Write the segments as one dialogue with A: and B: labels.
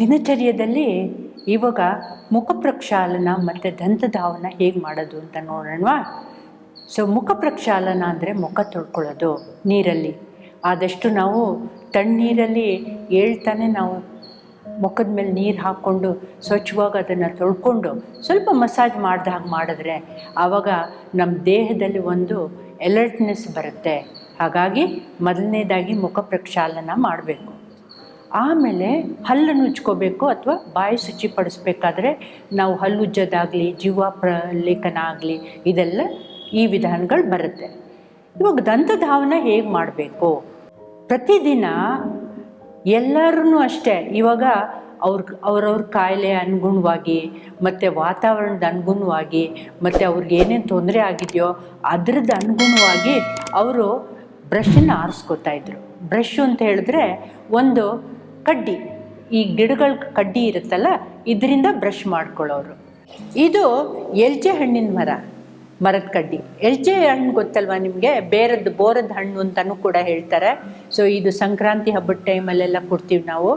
A: ದಿನಚರ್ಯದಲ್ಲಿ ಇವಾಗ ಮುಖ ಪ್ರಕ್ಷಾಲನ ಮತ್ತು ದಂತಧಾವನ ಹೇಗೆ ಮಾಡೋದು ಅಂತ ನೋಡೋಣವಾ? ಸೊ ಮುಖ ಪ್ರಕ್ಷಾಲನ ಅಂದರೆ ಮುಖ ತೊಳ್ಕೊಳ್ಳೋದು, ನೀರಲ್ಲಿ. ಆದಷ್ಟು ನಾವು ತಣ್ಣೀರಲ್ಲಿ ಹೇಳ್ತಾನೆ ನಾವು ಮುಖದ ಮೇಲೆ ನೀರು ಹಾಕ್ಕೊಂಡು ಸ್ವಚ್ಛವಾಗಿ ಅದನ್ನು ತೊಳ್ಕೊಂಡು ಸ್ವಲ್ಪ ಮಸಾಜ್ ಮಾಡ್ದ ಹಾಗೆ ಮಾಡಿದ್ರೆ ಆವಾಗ ನಮ್ಮ ದೇಹದಲ್ಲಿ ಒಂದು ಎಲರ್ಟ್ನೆಸ್ ಬರುತ್ತೆ. ಹಾಗಾಗಿ ಮೊದಲನೇದಾಗಿ ಮುಖ ಪ್ರಕ್ಷಾಲನ ಮಾಡಬೇಕು. ಆಮೇಲೆ ಹಲ್ಲನ್ನು ಉಜ್ಕೋಬೇಕು ಅಥವಾ ಬಾಯಿ ಶುಚಿಪಡಿಸ್ಬೇಕಾದ್ರೆ ನಾವು ಹಲ್ಲು ಉಜ್ಜೋದಾಗಲಿ, ಜೀವ ಪ್ರಲೇಖನ ಆಗಲಿ, ಇದೆಲ್ಲ ಈ ವಿಧಾನಗಳು ಬರುತ್ತೆ. ಇವಾಗ ದಂತಧಾವನ ಹೇಗೆ ಮಾಡಬೇಕು? ಪ್ರತಿದಿನ ಎಲ್ಲರೂ ಅಷ್ಟೇ, ಇವಾಗ ಅವ್ರ ಅವ್ರವ್ರ ಕಾಯಿಲೆ ಅನುಗುಣವಾಗಿ, ಮತ್ತು ವಾತಾವರಣದ ಅನುಗುಣವಾಗಿ, ಮತ್ತು ಅವ್ರಿಗೆ ಏನೇನು ತೊಂದರೆ ಆಗಿದೆಯೋ ಅದ್ರದ್ದು ಅನುಗುಣವಾಗಿ ಅವರು ಬ್ರಷನ್ನು ಆರಿಸ್ಕೋತಾ ಇದ್ರು. ಬ್ರಷ್ ಅಂತ ಹೇಳಿದ್ರೆ ಒಂದು ಕಡ್ಡಿ, ಈ ಗಿಡಗಳ ಕಡ್ಡಿ ಇರುತ್ತಲ್ಲ, ಇದರಿಂದ ಬ್ರಷ್ ಮಾಡ್ಕೊಳ್ಳೋರು. ಇದು ಎಲ್ಚೆ ಹಣ್ಣಿನ ಮರ, ಮರದ ಕಡ್ಡಿ. ಎಲ್ಚೆ ಹಣ್ಣು ಗೊತ್ತಲ್ವಾ ನಿಮಗೆ? ಬೇರದ್ದು, ಬೋರದ ಹಣ್ಣು ಅಂತಲೂ ಕೂಡ ಹೇಳ್ತಾರೆ. ಸೊ ಇದು ಸಂಕ್ರಾಂತಿ ಹಬ್ಬದ ಟೈಮಲ್ಲೆಲ್ಲ ಕೊಡ್ತೀವಿ ನಾವು.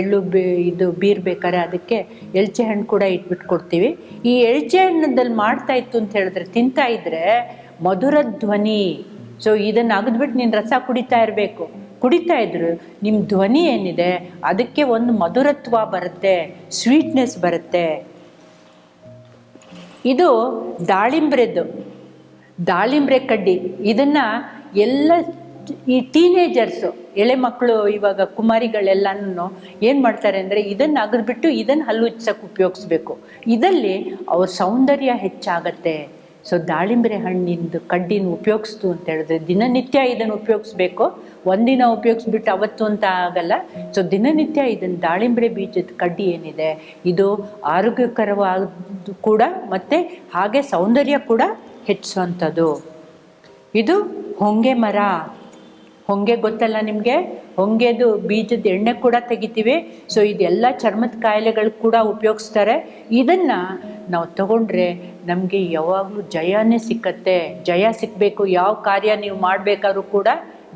A: ಎಳ್ಳು ಬೀ, ಇದು ಬೀರ್ ಬೇಕಾದ್ರೆ ಅದಕ್ಕೆ ಎಲ್ಚೆ ಹಣ್ಣು ಕೂಡ ಇಟ್ಬಿಟ್ಟು ಕೊಡ್ತೀವಿ. ಈ ಎಳ್ಚೆ ಹಣ್ಣದಲ್ಲಿ ಮಾಡ್ತಾ ಇತ್ತು ಅಂತ ಹೇಳಿದ್ರೆ, ತಿಂತಾ ಇದ್ರೆ ಮಧುರ ಧ್ವನಿ. ಸೊ ಇದನ್ನು ಅಗದ್ಬಿಟ್ಟು ನೀನು ರಸ ಕುಡಿತಾ ಇರಬೇಕು. ಕುಡಿತಾ ಇದ್ರು ನಿಮ್ಮ ಧ್ವನಿ ಏನಿದೆ, ಅದಕ್ಕೆ ಒಂದು ಮಧುರತ್ವ ಬರುತ್ತೆ ಸ್ವೀಟ್ನೆಸ್ ಬರುತ್ತೆ. ಇದು ದಾಳಿಂಬ್ರೆದ್ದು ದಾಳಿಂಬ್ರೆ ಕಡ್ಡಿ. ಇದನ್ನು ಎಲ್ಲ ಈ ಟೀನೇಜರ್ಸು ಎಳೆ ಮಕ್ಕಳು ಇವಾಗ ಕುಮಾರಿಗಳೆಲ್ಲನೂ ಏನು ಮಾಡ್ತಾರೆ ಅಂದರೆ, ಇದನ್ನು ಅಗದ್ಬಿಟ್ಟು ಇದನ್ನು ಹಲ್ಲು ಉಜ್ಸಕ್ಕೆ ಉಪಯೋಗಿಸ್ಬೇಕು. ಇದರಲ್ಲಿ ಅವ್ರ ಸೌಂದರ್ಯ ಹೆಚ್ಚಾಗತ್ತೆ. ಸೊ ದಾಳಿಂಬೆ ಹಣ್ಣಿಂದು ಕಡ್ಡಿನ ಉಪಯೋಗಿಸ್ತು ಅಂತ ಹೇಳಿದ್ರೆ ದಿನನಿತ್ಯ ಇದನ್ನು ಉಪಯೋಗಿಸ್ಬೇಕು. ಒಂದಿನ ಉಪಯೋಗಿಸ್ಬಿಟ್ಟು ಅವತ್ತು ಅಂತ ಆಗಲ್ಲ. ಸೊ ದಿನನಿತ್ಯ ಇದನ್ನು ದಾಳಿಂಬೆ ಬೀಜದ ಕಡ್ಡಿ ಏನಿದೆ? ಇದು ಆರೋಗ್ಯಕರವಾದ ಕೂಡ ಮತ್ತು ಹಾಗೆ ಸೌಂದರ್ಯ ಕೂಡ ಹೆಚ್ಚಿಸುವಂಥದ್ದು ಇದು ಹೊಂಗೆ ಮರ. ಹೊಂಗೆ ಗೊತ್ತಲ್ಲ ನಿಮಗೆ? ಹೊಂಗೆದು ಬೀಜದ ಎಣ್ಣೆ ಕೂಡ ತೆಗಿತೀವಿ. ಸೊ ಇದೆಲ್ಲ ಚರ್ಮದ ಕಾಯಿಲೆಗಳು ಕೂಡ ಉಪಯೋಗಿಸ್ತಾರೆ. ಇದನ್ನು ನಾವು ತಗೊಂಡ್ರೆ ನಮಗೆ ಯಾವಾಗಲೂ ಜಯನೇ ಸಿಕ್ಕತ್ತೆ. ಜಯ ಸಿಕ್ಕಬೇಕು ಯಾವ ಕಾರ್ಯ ನೀವು ಮಾಡಬೇಕಾದ್ರೂ ಕೂಡ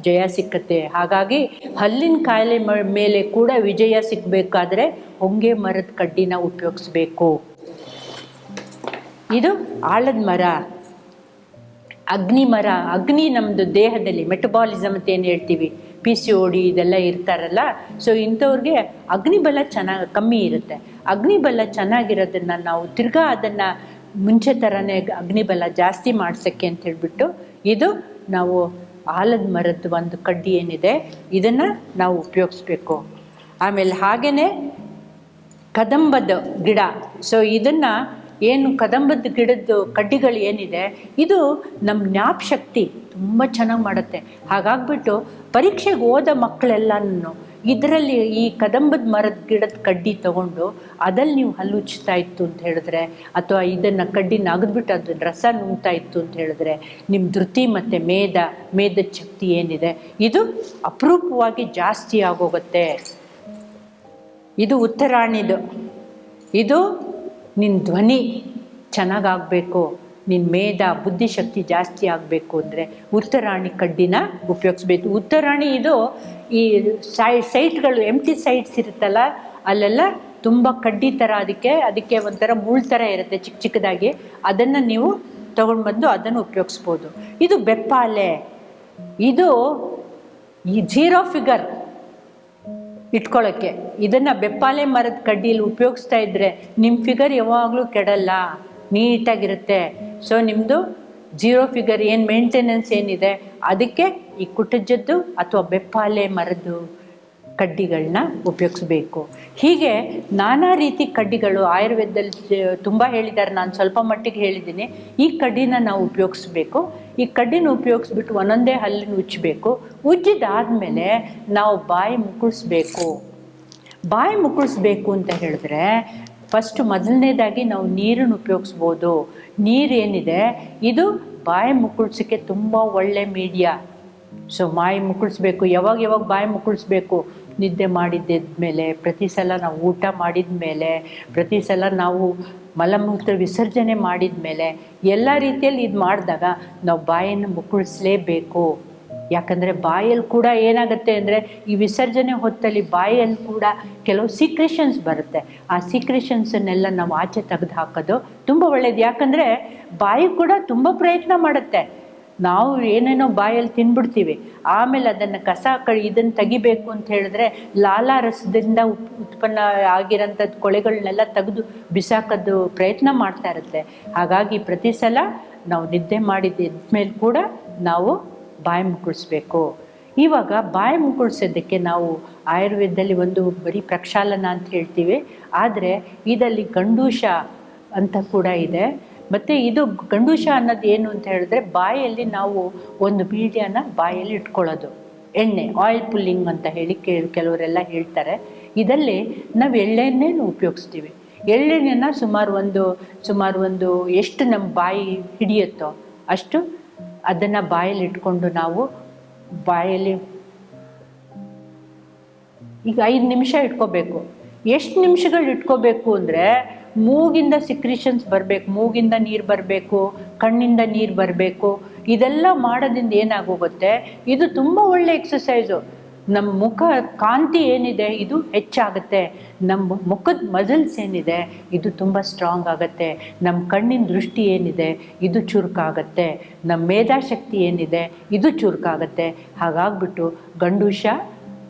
A: ಜಯ ಸಿಕ್ಕತ್ತೆ. ಹಾಗಾಗಿ ಹಲ್ಲಿನ ಕಾಯಿಲೆ ಮೇಲೆ ಕೂಡ ವಿಜಯ ಸಿಕ್ಕಬೇಕಾದ್ರೆ ಹೊಂಗೆ ಮರದ ಕಡ್ಡಿನ ಉಪಯೋಗಿಸ್ಬೇಕು. ಇದು ಆಳದ ಮರ. ಅಗ್ನಿ ಮರ ಅಗ್ನಿ ನಮ್ಮದು ದೇಹದಲ್ಲಿ ಮೆಟಬಾಲಿಸಮ್ ಅಂತ ಏನು ಹೇಳ್ತೀವಿ? ಪಿ ಸಿ ಓ ಡಿ ಇದೆಲ್ಲ ಇರ್ತಾರಲ್ಲ ಸೊ ಇಂಥವ್ರಿಗೆ ಅಗ್ನಿಬಲ ಚೆನ್ನಾಗಿ, ಕಮ್ಮಿ ಇರುತ್ತೆ. ಅಗ್ನಿಬಲ ಚೆನ್ನಾಗಿರೋದನ್ನು ನಾವು ತಿರ್ಗಾ ಅದನ್ನು ಮುಂಚೆ ಥರನೇ ಅಗ್ನಿಬಲ ಜಾಸ್ತಿ ಮಾಡ್ಸೋಕ್ಕೆ ಅಂತ ಹೇಳಿಬಿಟ್ಟು, ಇದು ನಾವು ಆಲದ ಮರದ ಒಂದು ಕಡ್ಡಿ ಏನಿದೆ, ಇದನ್ನು ನಾವು ಉಪಯೋಗಿಸ್ಬೇಕು. ಆಮೇಲೆ ಹಾಗೆಯೇ ಕದಂಬದ ಗಿಡ ಸೊ ಇದನ್ನು ಏನು ಕದಂಬದ ಗಿಡದ್ದು ಕಡ್ಡಿಗಳು ಏನಿದೆ, ಇದು ನಮ್ಮ ಜ್ಞಾಪಶಕ್ತಿ ತುಂಬ ಚೆನ್ನಾಗಿ ಮಾಡುತ್ತೆ. ಹಾಗಾಗ್ಬಿಟ್ಟು ಪರೀಕ್ಷೆಗೆ ಹೋದ ಮಕ್ಕಳೆಲ್ಲನೂ ಇದರಲ್ಲಿ ಈ ಕದಂಬದ ಮರದ ಗಿಡದ ಕಡ್ಡಿ ತಗೊಂಡು ಅದಲ್ಲಿ ನೀವು ಹಲ್ಲು ಉಜ್ತಾ ಇತ್ತು ಅಂತ ಹೇಳಿದ್ರೆ, ಅಥವಾ ಇದನ್ನು ಕಡ್ಡಿನ ಅಗದ್ಬಿಟ್ಟು ಅದನ್ನ ರಸ ನುಂಗ್ತಾ ಇತ್ತು ಅಂತ ಹೇಳಿದ್ರೆ ನಿಮ್ಮ ಧೃತಿ ಮತ್ತು ಮೇದ ಮೇಧದ ಶಕ್ತಿ ಏನಿದೆ, ಇದು ಅಪರೂಪವಾಗಿ ಜಾಸ್ತಿ ಆಗೋಗುತ್ತೆ. ಇದು ಉತ್ತರಾಣಿದು ಇದು ನಿನ್ನ ಧ್ವನಿ ಚೆನ್ನಾಗಾಗಬೇಕು ನಿನ್ನ ಮೇಧ ಬುದ್ಧಿಶಕ್ತಿ ಜಾಸ್ತಿ ಆಗಬೇಕು ಅಂದರೆ ಉತ್ತರಾಣಿ ಕಡ್ಡಿನ ಉಪಯೋಗಿಸ್ಬೇಕು. ಉತ್ತರಾಣಿ ಇದು ಈ ಸೈ, ಸೈಟ್ಗಳು ಎಂಟಿ ಸೈಟ್ಸ್ ಇರುತ್ತಲ್ಲ, ಅಲ್ಲೆಲ್ಲ ತುಂಬ ಕಡ್ಡಿ ಥರ ಅದಕ್ಕೆ ಅದಕ್ಕೆ ಒಂಥರ ಮುಳ್ಳು ಥರ ಇರುತ್ತೆ ಚಿಕ್ಕ ಚಿಕ್ಕದಾಗಿ. ಅದನ್ನು ನೀವು ತೊಗೊಂಡು ಬಂದು ಅದನ್ನು ಉಪಯೋಗಿಸ್ಬೋದು. ಇದು ಬೆಪ್ಪಾಲೆ. ಇದು ಈ ಜೀರೋ ಫಿಗರ್ ಇಟ್ಕೊಳ್ಳೋಕ್ಕೆ ಇದನ್ನು ಬೆಪ್ಪಾಲೆ ಮರದ ಕಡ್ಡಿಯಲ್ಲಿ ಉಪಯೋಗಿಸ್ತಾ ಇದ್ದರೆ ನಿಮ್ಮ ಫಿಗರ್ ಯಾವಾಗಲೂ ಕೆಡಲ್ಲ, ನೀಟಾಗಿರುತ್ತೆ. ಸೊ ನಿಮ್ಮದು ಜೀರೋ ಫಿಗರ್ ಏನು ಮೇಂಟೆನೆನ್ಸ್ ಏನಿದೆ, ಅದಕ್ಕೆ ಈ ಕುಟಜದ್ದು ಅಥವಾ ಬೆಪ್ಪಾಲೆ ಮರದ್ದು ಕಡ್ಡಿಗಳನ್ನ ಉಪಯೋಗಿಸ್ಬೇಕು. ಹೀಗೆ ನಾನಾ ರೀತಿ ಕಡ್ಡಿಗಳು, ಆಯುರ್ವೇದದಲ್ಲಿ ತುಂಬ ಹೇಳಿದ್ದಾರೆ, ನಾನು ಸ್ವಲ್ಪ ಮಟ್ಟಿಗೆ ಹೇಳಿದ್ದೀನಿ. ಈ ಕಡ್ಡಿನ ನಾವು ಉಪಯೋಗಿಸ್ಬೇಕು. ಈ ಕಡ್ಡಿನ ಉಪಯೋಗಿಸ್ಬಿಟ್ಟು ಒಂದೊಂದೇ ಹಲ್ಲಿನ ಉಜ್ಜಬೇಕು. ಉಜ್ಜಿದಾದ್ಮೇಲೆ ನಾವು ಬಾಯಿ ಮುಕ್ಕಳಿಸ್ಬೇಕು ಬಾಯಿ ಮುಕ್ಕಳಿಸ್ಬೇಕು ಅಂತ ಹೇಳಿದ್ರೆ ಫಸ್ಟ್ ಮೊದಲನೇದಾಗಿ ನಾವು ನೀರನ್ನು ಉಪಯೋಗಿಸ್ಬೋದು. ನೀರೇನಿದೆ? ಇದು ಬಾಯಿ ಮುಕ್ಕಳಿಸೋಕ್ಕೆ ತುಂಬ ಒಳ್ಳೆ ಮೀಡಿಯಾ. ಸೊ, ಬಾಯಿ ಮುಕ್ಕಳಿಸ್ಬೇಕು ಯಾವಾಗ ಯಾವಾಗ ಬಾಯಿ ಮುಕ್ಕಳಿಸ್ಬೇಕು ನಿದ್ದೆ ಮಾಡಿದ್ಮೇಲೆ ಪ್ರತಿ ಸಲ ನಾವು ಊಟ ಮಾಡಿದ ಮೇಲೆ, ಪ್ರತಿ ಸಲ ನಾವು ಮಲಮೂತ್ರ ವಿಸರ್ಜನೆ ಮಾಡಿದ ಮೇಲೆ, ಎಲ್ಲ ರೀತಿಯಲ್ಲಿ ಇದು ಮಾಡಿದಾಗ ನಾವು ಬಾಯನ್ನು ಮುಕ್ಕಳಿಸ್ಲೇಬೇಕು. ಯಾಕಂದರೆ ಬಾಯಲ್ಲಿ ಕೂಡ ಏನಾಗುತ್ತೆ ಅಂದರೆ, ಈ ವಿಸರ್ಜನೆ ಹೊತ್ತಲ್ಲಿ ಬಾಯಲ್ಲಿ ಕೂಡ ಕೆಲವು ಸೀಕ್ರೆಷನ್ಸ್ ಬರುತ್ತೆ. ಆ ಸೀಕ್ರೆಷನ್ಸನ್ನೆಲ್ಲ ನಾವು ಆಚೆ ತೆಗೆದು ಹಾಕೋದು ತುಂಬ ಒಳ್ಳೆಯದು ಯಾಕಂದರೆ ಬಾಯಿ ಕೂಡ ತುಂಬ ಪ್ರಯತ್ನ ಮಾಡುತ್ತೆ. ನಾವು ಏನೇನೋ ಬಾಯಲ್ಲಿ ತಿನ್ಬಿಡ್ತೀವಿ. ಆಮೇಲೆ ಅದನ್ನು ಕಸ ಕಳಿ ಇದನ್ನು ತೆಗಿಬೇಕು ಅಂತ ಹೇಳಿದ್ರೆ ಲಾಲಾ ರಸದಿಂದ ಉತ್ಪನ್ನ ಆಗಿರೋಂಥದ್ದು ಕೊಳೆಗಳನ್ನೆಲ್ಲ ತೆಗೆದು ಬಿಸಾಕೋದು ಪ್ರಯತ್ನ ಮಾಡ್ತಾ ಇರುತ್ತೆ. ಹಾಗಾಗಿ ಪ್ರತಿ ಸಲ ನಾವು ನಿದ್ದೆ ಮಾಡಿದ ಕೂಡ ನಾವು ಬಾಯಿ ಮುಕ್ಕಳಿಸ್ಬೇಕು ಇವಾಗ ಬಾಯಿ ಮುಕ್ಕಳಿಸೋದಕ್ಕೆ ನಾವು ಆಯುರ್ವೇದದಲ್ಲಿ ಒಂದು ಬರೀ ಪ್ರಕ್ಷಾಲನ ಅಂತ ಹೇಳ್ತೀವಿ. ಆದರೆ ಇದರಲ್ಲಿ ಗಂಡೂಷ ಅಂತ ಕೂಡ ಇದೆ. ಮತ್ತು ಇದು ಗಂಡೂಷ ಅನ್ನೋದು ಏನು ಅಂತ ಹೇಳಿದ್ರೆ ಬಾಯಲ್ಲಿ ನಾವು ಒಂದು ಬೀಡಿಯನ್ನು ಬಾಯಲ್ಲಿ ಇಟ್ಕೊಳ್ಳೋದು. ಎಣ್ಣೆ ಆಯಿಲ್ ಪುಲ್ಲಿಂಗ್ ಅಂತ ಹೇಳಿ ಕೆಲವರೆಲ್ಲ ಹೇಳ್ತಾರೆ. ಇದರಲ್ಲಿ ನಾವು ಎಳ್ಳೆಣ್ಣೆನ ಉಪಯೋಗಿಸ್ತೀವಿ. ಎಳ್ಳೆಣ್ಣೆನ ಸುಮಾರು ಒಂದು ಸುಮಾರು ಒಂದು ಎಷ್ಟು ನಮ್ಮ ಬಾಯಿ ಹಿಡಿಯುತ್ತೋ ಅಷ್ಟು ಅದನ್ನು ಬಾಯಲ್ಲಿ ಇಟ್ಕೊಂಡು ನಾವು ಬಾಯಲ್ಲಿ ಈಗ ಐದು ನಿಮಿಷ ಇಟ್ಕೋಬೇಕು. ಎಷ್ಟು ನಿಮಿಷಗಳು ಇಟ್ಕೋಬೇಕು ಅಂದರೆ ಮೂಗಿಂದ ಸಿಕ್ರಿಷನ್ಸ್ ಬರಬೇಕು, ಮೂಗಿಂದ ನೀರು ಬರಬೇಕು, ಕಣ್ಣಿಂದ ನೀರು ಬರಬೇಕು, ಇದೆಲ್ಲ ಮಾಡೋದ್ರಿಂದ ಏನಾಗೋಗುತ್ತೆ? ಇದು ತುಂಬ ಒಳ್ಳೆ ಎಕ್ಸಸೈಸು ನಮ್ಮ ಮುಖ ಕಾಂತಿ ಏನಿದೆ, ಇದು ಹೆಚ್ಚಾಗುತ್ತೆ. ನಮ್ಮ ಮುಖದ ಮಜಲ್ಸ್ ಏನಿದೆ, ಇದು ತುಂಬ ಸ್ಟ್ರಾಂಗ್ ಆಗುತ್ತೆ. ನಮ್ಮ ಕಣ್ಣಿನ ದೃಷ್ಟಿ ಏನಿದೆ, ಇದು ಚುರುಕಾಗತ್ತೆ. ನಮ್ಮ ಮೇಧಾಶಕ್ತಿ ಏನಿದೆ, ಇದು ಚುರುಕಾಗತ್ತೆ. ಹಾಗಾಗ್ಬಿಟ್ಟು ಗಂಡೂಷ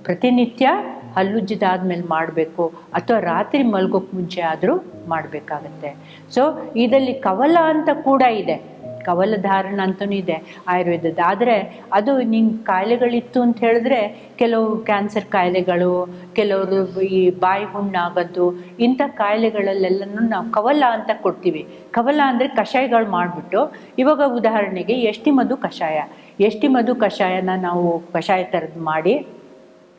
A: ಪ್ರತಿನಿತ್ಯ ಹಲ್ಲುಜ್ಜಿದಾದ್ಮೇಲೆ ಮಾಡಬೇಕು ಅಥವಾ ರಾತ್ರಿ ಮಲ್ಗೋಕ್ಕೆ ಮುಂಚೆ ಆದರೂ ಮಾಡಬೇಕಾಗತ್ತೆ. ಸೊ ಇದರಲ್ಲಿ ಕವಲ ಅಂತ ಕೂಡ ಇದೆ. ಕವಲ ಧಾರಣ ಅಂತಲೂ ಇದೆ, ಆಯುರ್ವೇದದ. ಆದರೆ ಅದು ನಿಂಗೆ ಕಾಯಿಲೆಗಳಿತ್ತು ಅಂತ ಹೇಳಿದ್ರೆ ಕೆಲವು ಕ್ಯಾನ್ಸರ್ ಕಾಯಿಲೆಗಳು, ಕೆಲವರು ಈ ಬಾಯಿ ಹುಣ್ಣಾಗೋದು, ಇಂಥ ಕಾಯಿಲೆಗಳಲ್ಲೆಲ್ಲನೂ ನಾವು ಕವಲ ಅಂತ ಕೊಡ್ತೀವಿ. ಕವಲ ಅಂದರೆ ಕಷಾಯಗಳು ಮಾಡಿಬಿಟ್ಟು, ಇವಾಗ ಉದಾಹರಣೆಗೆ ಎಷ್ಟಿ ಮಧು ಕಷಾಯ. ಎಷ್ಟಿ ಮಧು ಕಷಾಯನ ನಾವು ಕಷಾಯ ಥರದ್ದು ಮಾಡಿ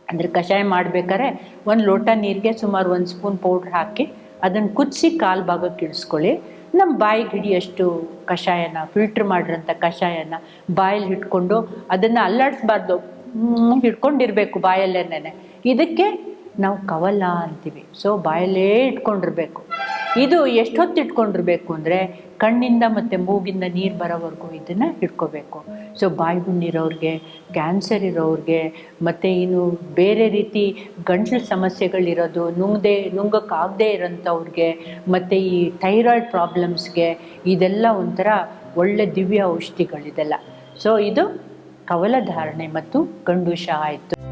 A: ಅಂದರೆ ಕಷಾಯ ಮಾಡಬೇಕಾದ್ರೆ ಒಂದು ಲೋಟ ನೀರಿಗೆ ಸುಮಾರು ಒಂದು ಸ್ಪೂನ್ ಪೌಡ್ರ್ ಹಾಕಿ ಅದನ್ನು ಕುದಿಸಿ ಕಾಲು ಭಾಗಕ್ಕೆ ಇಳಿಸ್ಕೊಳ್ಳಿ. ನಮ್ಮ ಬಾಯಿಗೆ ಹಿಡಿಯಷ್ಟು ಕಷಾಯನ ಫಿಲ್ಟ್ರ್ ಮಾಡಿರೋಂಥ ಕಷಾಯನ ಬಾಯಲ್ಲಿ ಹಿಡ್ಕೊಂಡು ಅದನ್ನು ಅಲ್ಲಾಡಿಸ್ಬಾರ್ದು. ಹಿಡ್ಕೊಂಡಿರಬೇಕು ಬಾಯಲ್ಲೇನೆ ಇದಕ್ಕೆ ನಾವು ಕವಲ ಅಂತೀವಿ. ಸೊ ಬಾಯಲ್ಲೇ ಇಟ್ಕೊಂಡಿರ್ಬೇಕು. ಇದು ಎಷ್ಟೊತ್ತು ಇಟ್ಕೊಂಡಿರ್ಬೇಕು ಅಂದರೆ ಕಣ್ಣಿಂದ ಮತ್ತು ಮೂಗಿಂದ ನೀರು ಬರೋವರೆಗೂ ಇದನ್ನು ಇಟ್ಕೋಬೇಕು. ಸೊ ಬಾಯಿ ಹುಣ್ಣಿರೋರಿಗೆ ಕ್ಯಾನ್ಸರ್ ಇರೋರಿಗೆ, ಮತ್ತು ಇನ್ನು ಬೇರೆ ರೀತಿ ಗಂಟ್ಲು ಸಮಸ್ಯೆಗಳಿರೋದು, ನುಂಗದೆ, ನುಂಗಕ್ಕಾಗದೇ ಇರೋಂಥವ್ರಿಗೆ, ಮತ್ತು ಈ ಥೈರಾಯ್ಡ್ ಪ್ರಾಬ್ಲಮ್ಸ್ಗೆ ಇದೆಲ್ಲ ಒಂಥರ ಒಳ್ಳೆ ದಿವ್ಯ ಔಷಧಿಗಳಿದೆಲ್ಲ. ಸೊ ಇದು ಕವಲಧಾರಣೆ ಮತ್ತು ಗಂಡೂಷ ಆಯಿತು.